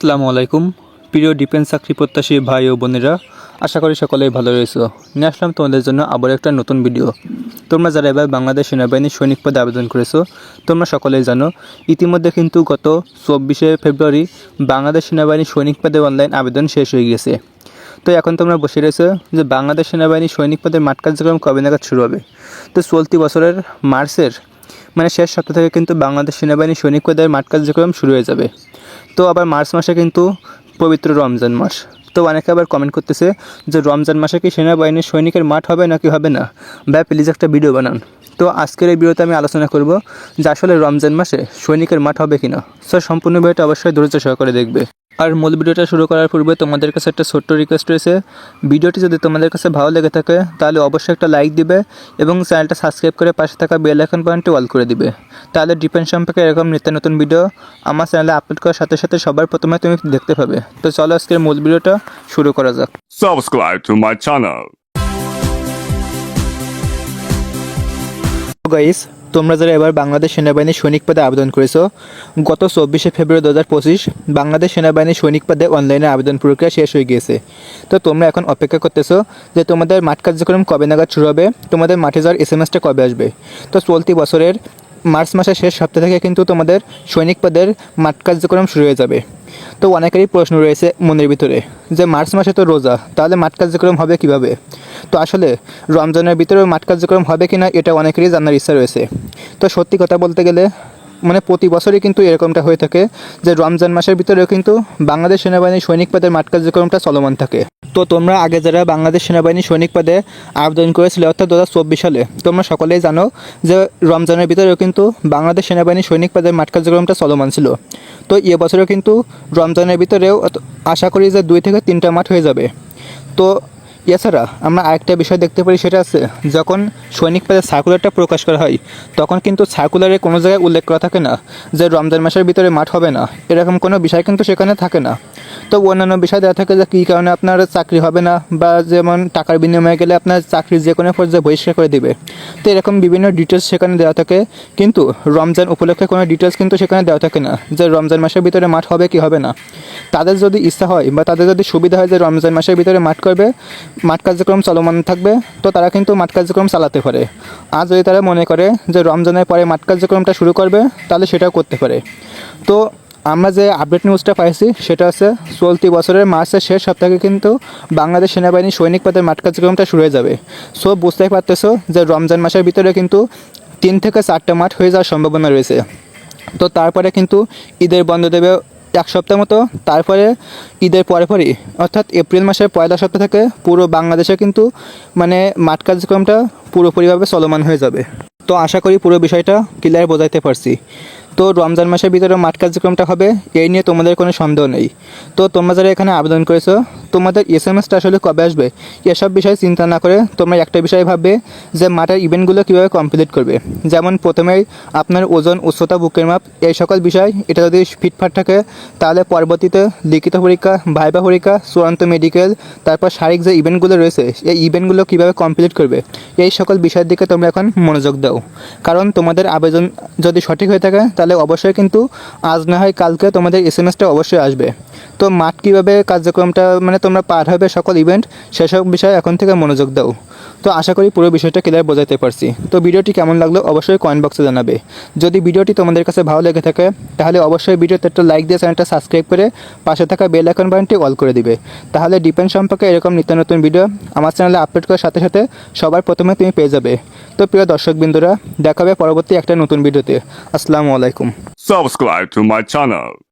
আসসালামু আলাইকুম। প্রিয় ডিফেন্স চাকরি প্রত্যাশী ভাই ও বোনেরা, আশা করি সকলেই ভালো রয়েছে। নিয়ে আসলাম তোমাদের জন্য আবার একটা নতুন ভিডিও। তোমরা যারা এবার বাংলাদেশ সেনাবাহিনীর সৈনিক পদে আবেদন করেছ, তোমরা সকলেই জানো, ইতিমধ্যে কিন্তু গত চব্বিশে ফেব্রুয়ারি বাংলাদেশ সেনাবাহিনীর সৈনিক পদে অনলাইন আবেদন শেষ হয়ে গেছে। তো এখন তোমরা বসে রয়েছো যে বাংলাদেশ সেনাবাহিনীর সৈনিক পদের মাঠ কার্যক্রম কবে নাগাদ শুরু হবে? তো চলতি বছরের মার্চের মানে শেষ সপ্তাহ থেকে কিন্তু বাংলাদেশ সেনাবাহিনীর সৈনিক পদের মাঠ কার্যক্রম শুরু হয়ে যাবে। তো আবার মার্চ মাসে কিন্তু পবিত্র রমজান মাস। তো অনেকে আবার কমেন্ট করতেছে যে রমজান মাসে কি সেনাবাহিনীর সৈনিকের মাঠ হবে নাকি হবে না? ভাই প্লিজ একটা ভিডিও বানান। তো আজকের এই ভিডিওতে আমি আলোচনা করব যে আসলে রমজান মাসে সৈনিকের মাঠ হবে কি না স্যার সম্পূর্ণ ভিডিওটা অবশ্যই ধৈর্য সহকারে দেখবে। আর মূল ভিডিওটা শুরু করার পূর্বে তোমাদের কাছে একটা ছোট্ট রিকোয়েস্ট রয়েছে। ভিডিওটি যদি তোমাদের কাছে ভালো লেগে থাকে তাহলে অবশ্যই একটা লাইক দিবে এবং চ্যানেলটা সাবস্ক্রাইব করে পাশে থাকা বেল আইকন পয়েন্টটি অল করে দিবে। তাহলে ডিপেন্ড সম্পর্কে এরকম নিত্য নতুন ভিডিও আমার চ্যানেলে আপলোড করার সাথে সাথে সবার প্রথমে তুমি দেখতে পাবে। তো চলো আজকের মূল ভিডিওটা শুরু করা যাক। Subscribe to my channel. Guys তোমরা যারা এবার বাংলাদেশ সেনাবাহিনীর সৈনিক পদে আবেদন করেছ, গত চব্বিশে ফেব্রুয়ারি দু হাজার পঁচিশ বাংলাদেশ সেনাবাহিনীর সৈনিক পদে অনলাইনে আবেদন প্রক্রিয়া শেষ হয়ে গিয়েছে। তো তোমরা এখন অপেক্ষা করতেছো যে তোমাদের মাঠ কার্যক্রম কবে নাগাদ শুরু হবে, তোমাদের মাঠে যাওয়ার এস এম এসটা কবে আসবে? তো চলতি বছরের মার্চ মাসের শেষ সপ্তাহ থেকে কিন্তু তোমাদের সৈনিক পদের মাঠ কার্যক্রম শুরু হয়ে যাবে। তো অনেকেরই প্রশ্ন রয়েছে মনের ভিতরে যে মার্চ মাসে তো রোজা, তাহলে মাঠ কার্যক্রম হবে কীভাবে? তো আসলে রমজানের ভিতরে মাঠ কার্যক্রম হবে কিনা এটা অনেকেরই জানার ইচ্ছা রয়েছে। তো সত্যি কথা বলতে গেলে মানে প্রতি বছরই কিন্তু এরকমটা হয়ে থাকে যে রমজান মাসের ভিতরেও কিন্তু বাংলাদেশ সেনাবাহিনীর সৈনিক পদের মাঠ কার্যক্রমটা চলমান থাকে। তো তোমরা আগে যারা বাংলাদেশ সেনাবাহিনী সৈনিক পদে আবেদন করেছিলে অর্থাৎ দু চব্বিশ সালে, তোমরা সকলেই জানো যে রমজানের ভিতরেও কিন্তু বাংলাদেশ সেনাবাহিনী সৈনিক পদের মাঠ কার্যক্রমটা চলমান ছিল। তো এবছরেও কিন্তু রমজানের ভিতরেও আশা করি যে দুই থেকে তিনটা মাঠ হয়ে যাবে। তো এছাড়া আমরা আরেকটা বিষয় দেখতে পারি, সেটা আছে যখন সৈনিক পদের সার্কুলারটা প্রকাশ করা হয়, তখন কিন্তু সার্কুলারে কোনো জায়গায় উল্লেখ করা থাকে না যে রমজান মাসের ভিতরে মাঠ হবে না। এরকম কোনো বিষয় কিন্তু সেখানে থাকে না। তো অন্যান্য বিষয় দেওয়া থাকে যে কী কারণে আপনার চাকরি হবে না বা যেমন টাকার বিনিময়ে গেলে আপনার চাকরি যে কোনো পর্যায়ে বহিষ্কার করে দিবে। তো এরকম বিভিন্ন ডিটেলস সেখানে দেওয়া থাকে, কিন্তু রমজান উপলক্ষে কোনো ডিটেলস কিন্তু সেখানে দেওয়া থাকে না যে রমজান মাসের ভিতরে মাঠ হবে কি হবে না। তাদের যদি ইচ্ছা হয় বা তাদের যদি সুবিধা হয় যে রমজান মাসের ভিতরে মাঠ করবে মাঠ কার্যক্রম চলমান থাকবে, তো তারা কিন্তু মাঠ কার্যক্রম চালাতে পারে। আর যদি তারা মনে করে যে রমজানের পরে মাঠ কার্যক্রমটা শুরু করবে, তাহলে সেটাও করতে পারে। তো আমরা যে আপডেট নিউজটা পাইছি, সেটা হচ্ছে চলতি বছরের মার্চের শেষ সপ্তাহে কিন্তু বাংলাদেশ সেনাবাহিনী সৈনিক পদের মাঠ কার্যক্রমটা শুরু হয়ে যাবে। সো বুঝতেই পারতেছো যে রমজান মাসের ভিতরে কিন্তু তিন থেকে চারটা মাঠ হয়ে যাওয়ার সম্ভাবনা রয়েছে। তো তারপরে কিন্তু ঈদের বন্ধ দেবে এক সপ্তাহ মতো। তারপরে ঈদের পরে পরই, অর্থাৎ এপ্রিল মাসের পয়লা সপ্তাহ থেকে পুরো বাংলাদেশে কিন্তু মানে মাঠ কার্যক্রমটা পুরোপুরিভাবে চলমান হয়ে যাবে। তো আশা করি পুরো বিষয়টা ক্লিয়ার বোঝাইতে পারছি। তো রমজান মাসের ভিতরে মাঠ কার্যক্রমটা হবে, এই নিয়ে তোমাদের কোনো সন্দেহ নেই। তো তোমরা যারা এখানে আবেদন করেছ, তোমাদের এস এম এসটা আসলে কবে আসবে, এসব বিষয়ে চিন্তা না করে তোমরা একটা বিষয় ভাববে যে মাঠের ইভেন্টগুলো কীভাবে কমপ্লিট করবে। যেমন প্রথমেই আপনার ওজন, উচ্চতা, বুকের মাপ, এই সকল বিষয়, এটা যদি ফিটফাট থাকে, তাহলে পরবর্তীতে লিখিত পরীক্ষা, ভাইবা পরীক্ষা, চূড়ান্ত মেডিকেল তারপর শারীরিক যে ইভেন্টগুলো রয়েছে, এই ইভেন্টগুলো কীভাবে কমপ্লিট করবে, এই সকল বিষয়ের দিকে তোমরা এখন মনোযোগ দাও। কারণ তোমাদের আবেদন যদি সঠিক হয়ে থাকে, তাহলে অবশ্যই কিন্তু আজ না হয় কালকে তোমাদের এস এম অবশ্যই আসবে। তো মাঠ কীভাবে কার্যক্রমটা মানে তোমরা পার হবে সকল ইভেন্ট সেসব বিষয়ে এখন থেকে মনোযোগ দাও। তো আশা করি পুরো বিষয়টা ক্লিয়ার বোঝাতে পারছি। তো ভিডিওটি কেমন লাগল অবশ্যই কমেন্ট বক্সে জানাবে। যদি ভিডিওটি তোমাদের কাছে ভালো লেগে থাকে, তাহলে অবশ্যই ভিডিওতে একটা লাইক দিয়ে চ্যানেলটা সাবস্ক্রাইব করে পাশে থাকা বেল আইকন বাটনটি অল করে দিবে। তাহলে ডিপেন্ড সম্পর্কে এরকম নিত্য নতুন ভিডিও আমার চ্যানেলে আপলোড করার সাথে সাথে সবার প্রথমে তুমি পেয়ে যাবে। তো প্রিয় দর্শক বিন্দুরা, দেখাবে পরবর্তী একটা নতুন ভিডিওতে আসসালামু আলাইকুম। Subscribe to my channel.